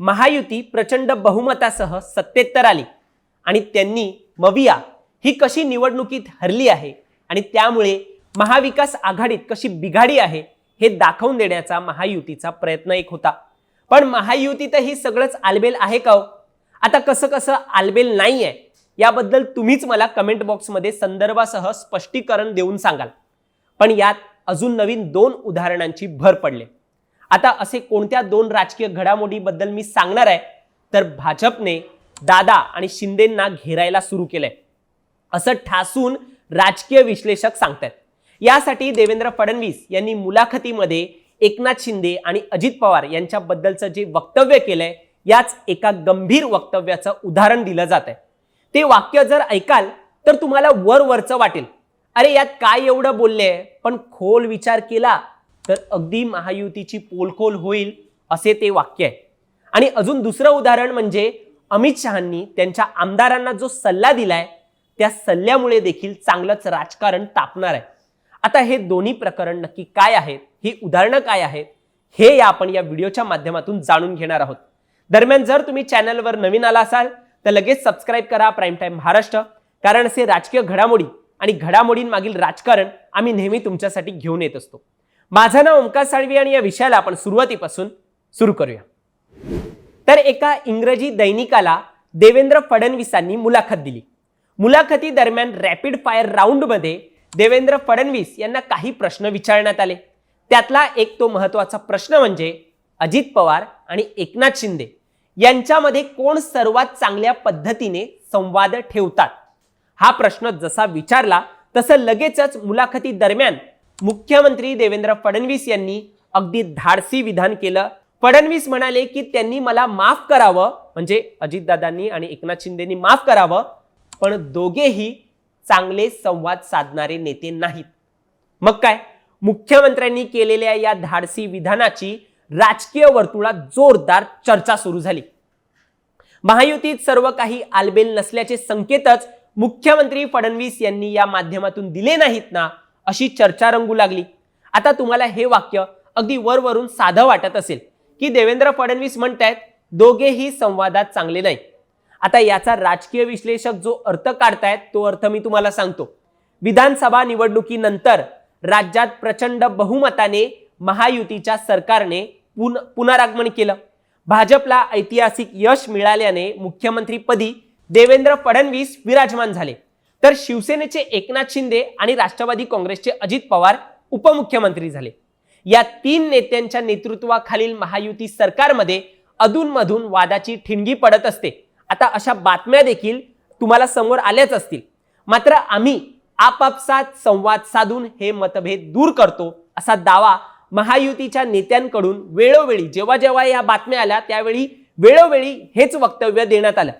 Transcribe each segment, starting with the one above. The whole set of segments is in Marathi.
महायुती प्रचंड बहुमतासह सत्तेत तर आली. आणि त्यांनी मविया ही कशी निवडणुकीत हरली आहे आणि त्यामुळे महाविकास आघाडीत कशी बिघाडी आहे हे दाखवून देण्याचा महायुतीचा प्रयत्न एक होता. पण महायुतीतही सगळंच आलबेल आहे का हो? आता कसं कसं आलबेल नाही आहे याबद्दल तुम्हीच मला कमेंट बॉक्समध्ये संदर्भासह स्पष्टीकरण देऊन सांगाल. पण यात अजून नवीन दोन उदाहरणांची भर पडले. आता असे कोणत्या दोन राजकीय घडामोडीबद्दल मी सांगणार आहे? तर भाजपने दादा आणि शिंदेंना घेरायला सुरू केलंय. असं ठासून राजकीय विश्लेषक सांगतात यासाठी देवेंद्र फडणवीस यांनी मुलाखतीमध्ये एकनाथ शिंदे आणि अजित पवार यांच्याबद्दलचं जे वक्तव्य केलंय याच एका गंभीर वक्तव्याचं उदाहरण दिलं जात आहे ते वाक्य जर ऐकाल तर तुम्हाला वर वरचं वाटेल. अरे यात काय एवढं बोलले? पण खोल विचार केला तर अगदी महायुतीची पोलखोल होईल असे ते वाक्य आहे. आणि अजून दुसरं उदाहरण म्हणजे अमित शहांनी त्यांच्या आमदारांना जो सल्ला दिलाय त्या सल्ल्यामुळे देखील चांगलंच राजकारण तापणार आहे. आता हे दोन्ही प्रकरण नक्की काय आहेत ही उदाहरणं काय आहेत हे या आपण या व्हिडिओच्या माध्यमातून जाणून घेणार आहोत. दरम्यान जर तुम्ही चॅनलवर नवीन आला असाल तर लगेच सबस्क्राईब करा प्राईम टाईम महाराष्ट्र कारण असे राजकीय घडामोडी आणि घडामोडींमागील राजकारण आम्ही नेहमी तुमच्यासाठी घेऊन येत असतो. माझं नाव ओंकार साळवी आणि या विषयाला आपण सुरुवातीपासून सुरू करूया. तर एका इंग्रजी दैनिकाला देवेंद्र फडणवीसांनी मुलाखत दिली. मुलाखती दरम्यान रॅपिड फायर राऊंडमध्ये देवेंद्र फडणवीस यांना काही प्रश्न विचारण्यात आले. त्यातला एक तो महत्त्वाचा प्रश्न म्हणजे अजित पवार आणि एकनाथ शिंदे यांच्यामध्ये कोण सर्वात चांगल्या पद्धतीने संवाद ठेवतात? हा प्रश्न जसा विचारला तसं लगेचच मुलाखती दरम्यान मुख्यमंत्री देवेंद्र फडणवीस यांनी अगदी धाडसी विधान केलं. फडणवीस म्हणाले की त्यांनी मला माफ करावं म्हणजे अजितदादांनी आणि एकनाथ शिंदेनी माफ करावं पण दोघेही चांगले संवाद साधणारे नेते नाहीत. मग काय? मुख्यमंत्र्यांनी केलेल्या या धाडसी विधानाची राजकीय वर्तुळात जोरदार चर्चा सुरू झाली. महायुतीत सर्व काही आलबेल नसल्याचे संकेतच मुख्यमंत्री फडणवीस यांनी या माध्यमातून दिले नाहीत ना? अशी चर्चा रंगू लागली. आता तुम्हाला हे वाक्य अगदी वरवरून साधं वाटत असेल की देवेंद्र फडणवीस म्हणतायत दोघेही संवादात चांगले नाही आता याचा राजकीय विश्लेषक जो अर्थ काढतायत तो अर्थ मी तुम्हाला सांगतो. विधानसभा निवडणुकीनंतर राज्यात प्रचंड बहुमताने महायुतीच्या सरकारने पुन पुनरागमन केलं. भाजपला ऐतिहासिक यश मिळाल्याने मुख्यमंत्रीपदी देवेंद्र फडणवीस विराजमान झाले. तर शिवसेनेचे एकनाथ शिंदे आणि राष्ट्रवादी काँग्रेसचे अजित पवार उपमुख्यमंत्री झाले. या तीन नेत्यांच्या नेतृत्वाखालील महायुती सरकारमध्ये अधूनमधून वादाची ठिणगी पडत असते. आता अशा बातम्या देखील तुम्हाला समोर आल्याच असतील. मात्र आम्ही आपापसात संवाद साधून हे मतभेद दूर करतो असा दावा महायुतीच्या नेत्यांकडून वेळोवेळी जेव्हा जेव्हा या बातम्या आल्या त्यावेळी वेळोवेळी हेच वक्तव्य देण्यात आलं.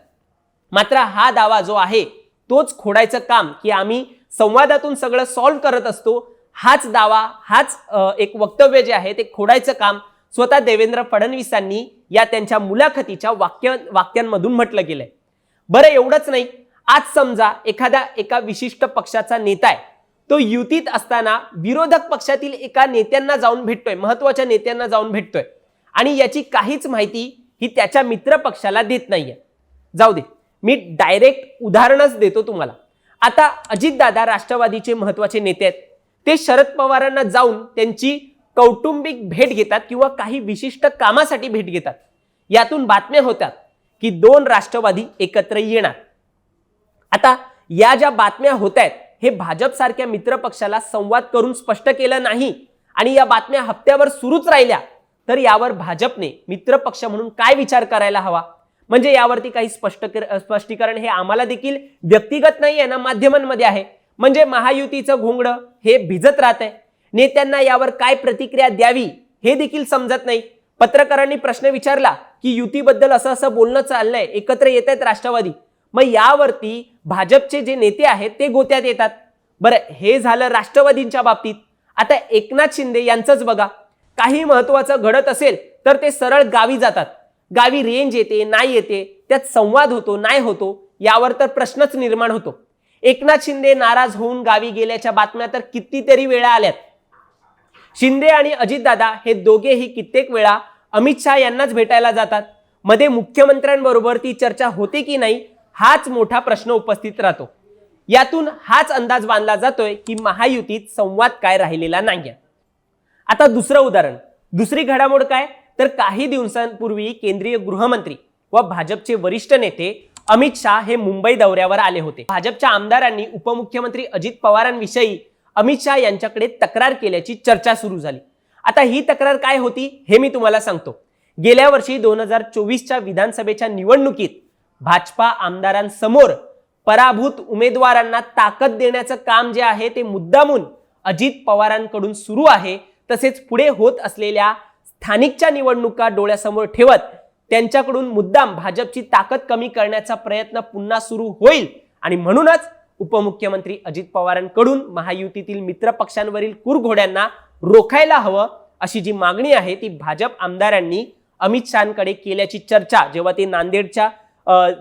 मात्र हा दावा जो आहे तोच खोडायचं काम की आम्ही संवादातून सगळं सॉल्व्ह करत असतो. हाच दावा हाच एक वक्तव्य जे आहे ते खोडायचं काम स्वतः देवेंद्र फडणवीसांनी या त्यांच्या मुलाखतीच्या वाक्य वाक्यांमधून म्हटलं गेलंय. बरं एवढंच नाही. आज समजा एखादा एका विशिष्ट पक्षाचा नेता आहे तो युतीत असताना विरोधक पक्षातील एका नेत्यांना जाऊन भेटतोय महत्त्वाच्या नेत्यांना जाऊन भेटतोय आणि याची काहीच माहिती ही त्याच्या मित्र पक्षाला देत नाहीये. जाऊ दे. मी डायरेक्ट उदाहरणच देतो तुम्हाला. आता अजितदादा राष्ट्रवादीचे महत्त्वाचे नेते आहेत. ते शरद पवारांना जाऊन त्यांची कौटुंबिक भेट घेतात किंवा काही विशिष्ट कामासाठी भेट घेतात. यातून बातम्या होतात की दोन राष्ट्रवादी एकत्र येणार. आता या ज्या बातम्या होत आहेत हे भाजपसारख्या मित्रपक्षाला संवाद करून स्पष्ट केलं नाही आणि या बातम्या हप्त्यावर सुरूच राहिल्या तर यावर भाजपने मित्रपक्ष म्हणून काय विचार करायला हवा? म्हणजे यावरती काही स्पष्ट स्पष्टीकरण हे आम्हाला देखील व्यक्तिगत नाही आहे ना माध्यमांमध्ये आहे. म्हणजे महायुतीचं घोंगडं हे भिजत राहत आहे नेत्यांना यावर काय प्रतिक्रिया द्यावी हे देखील समजत नाही. पत्रकारांनी प्रश्न विचारला की युतीबद्दल असं असं बोलणं चाललंय एकत्र येत आहेत राष्ट्रवादी. मग यावरती भाजपचे जे नेते आहेत ते गोत्यात येतात. बरं हे झालं राष्ट्रवादींच्या बाबतीत. आता एकनाथ शिंदे यांचंच बघा. काही महत्वाचं घडत असेल तर ते सरळ गावी जातात. गावी रेंज येते नाही येते त्यात संवाद होतो नाही होतो यावर तर प्रश्नच निर्माण होतो. एकनाथ शिंदे नाराज होऊन गावी गेल्याच्या बातम्या तर कितीतरी वेळा आल्यात. शिंदे आणि अजितदादा हे दोघेही कित्येक वेळा अमित शहा यांनाच भेटायला जातात. मध्ये मुख्यमंत्र्यांबरोबर ती चर्चा होते की नाही हाच मोठा प्रश्न उपस्थित राहतो. यातून हाच अंदाज बांधला जातोय की महायुतीत संवाद काय राहिलेला नाही आता दुसरं उदाहरण. दुसरी घडामोड काय? तर काही दिवसांपूर्वी केंद्रीय गृहमंत्री व भाजपचे वरिष्ठ नेते अमित शाह हे मुंबई दौऱ्यावर आले होते. भाजपच्या आमदारांनी उपमुख्यमंत्री अजित पवारांविषयी अमित शाह यांच्याकडे तक्रार केल्याची चर्चा सुरू झाली. आता ही तक्रार काय होती हे मी तुम्हाला सांगतो. गेल्या वर्षी दोन हजार चोवीसच्या विधानसभेच्या निवडणुकीत भाजपा आमदारांसमोर पराभूत उमेदवारांना ताकद देण्याचं काम जे आहे ते मुद्दामून अजित पवारांकडून सुरू आहे तसेच पुढे होत असलेल्या स्थानिकच्या निवडणुका डोळ्यासमोर ठेवत त्यांच्याकडून मुद्दाम भाजपची ताकद कमी करण्याचा प्रयत्न पुन्हा सुरू होईल. आणि म्हणूनच उपमुख्यमंत्री अजित पवारांकडून महायुतीतील मित्र पक्षांवरील कुरघोड्यांना रोखायला हवं अशी जी मागणी आहे ती भाजप आमदारांनी अमित शहाकडे केल्याची चर्चा जेव्हा ते नांदेडच्या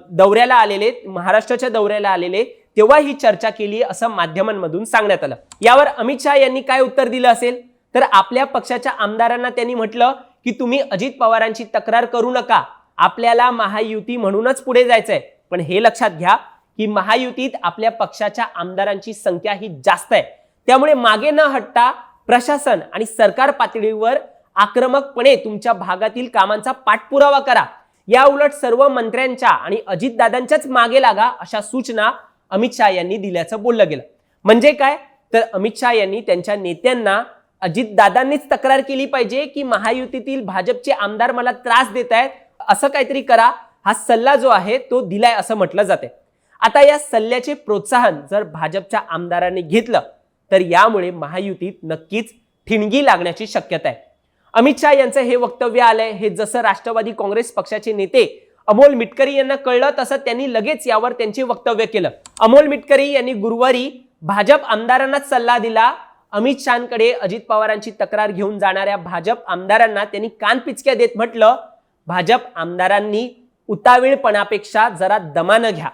दौऱ्याला आलेले महाराष्ट्राच्या दौऱ्याला आलेले तेव्हा ही चर्चा केली असं माध्यमांमधून सांगण्यात आलं. यावर अमित शहा यांनी काय उत्तर दिलं असेल? तर आपल्या पक्षाच्या आमदारांना त्यांनी म्हटलं की तुम्ही अजित पवारांची तक्रार करू नका. आपल्याला महायुती म्हणूनच पुढे जायचंय. पण हे लक्षात घ्या की महायुतीत आपल्या पक्षाच्या आमदारांची संख्या ही जास्त आहे. त्यामुळे मागे न हटता प्रशासन आणि सरकार पातळीवर आक्रमकपणे तुमच्या भागातील कामांचा पाठपुरावा करा. या उलट सर्व मंत्र्यांच्या आणि अजितदादांच्याच मागे लागा अशा सूचना अमित शहा यांनी दिल्याचं बोललं गेलं. म्हणजे काय? तर अमित शहा यांनी त्यांच्या नेत्यांना अजितदादांनीच तक्रार केली पाहिजे की महायुतीतील भाजपचे आमदार मला त्रास देत आहेत. असं काहीतरी करा. हा सल्ला जो आहे तो दिलाय असं म्हटलं जाते आता या सल्ल्याचे प्रोत्साहन जर भाजपच्या आमदारांनी घेतलं तर यामुळे महायुतीत नक्कीच ठिणगी लागण्याची शक्यता आहे. अमित शहा यांचं हे वक्तव्य आलंय. हे जसं राष्ट्रवादी काँग्रेस पक्षाचे नेते अमोल मिटकरी यांना कळलं तसं त्यांनी लगेच यावर त्यांचे वक्तव्य केलं. अमोल मिटकरी यांनी गुरुवारी भाजप आमदारांनाच सल्ला दिला. अमित शहाकडे अजित पवारांची तक्रार घेऊन जाणाऱ्या भाजप आमदारांना त्यांनी कानपिचक्या देत म्हटलं भाजप आमदारांनी उतावीळपणापेक्षा जरा दमानं घ्या.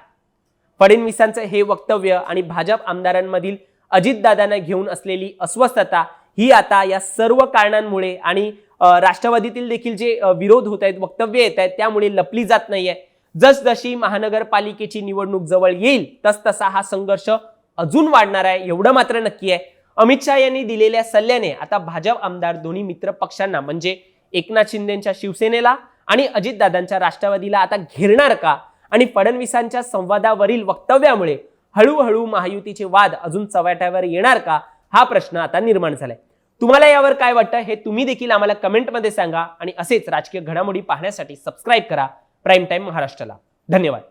फडणवीसांचं हे वक्तव्य आणि भाजप आमदारांमधील अजितदादांना घेऊन असलेली अस्वस्थता ही आता या सर्व कारणांमुळे आणि राष्ट्रवादीतील देखील जे विरोध होत आहेत वक्तव्य येत आहेत त्यामुळे लपली जात नाहीये. जसजशी महानगरपालिकेची निवडणूक जवळ येईल तसतसा हा संघर्ष अजून वाढणार आहे एवढं मात्र नक्की आहे. अमित शहा यांनी दिलेल्या सल्ल्याने आता भाजप आमदार दोन्ही मित्र पक्षांना म्हणजे एकनाथ शिंदेच्या शिवसेनेला आणि अजितदादांच्या राष्ट्रवादीला आता घेरणार का? आणि फडणवीसांच्या संवादावरील वक्तव्यामुळे हळूहळू महायुतीचे वाद अजून चव्हाट्यावर येणार का? हा प्रश्न आता निर्माण झालाय. तुम्हाला यावर काय वाटतं हे तुम्ही देखील आम्हाला कमेंटमध्ये सांगा आणि असेच राजकीय घडामोडी पाहण्यासाठी सबस्क्राईब करा. प्राईम टाईम महाराष्ट्राला. धन्यवाद.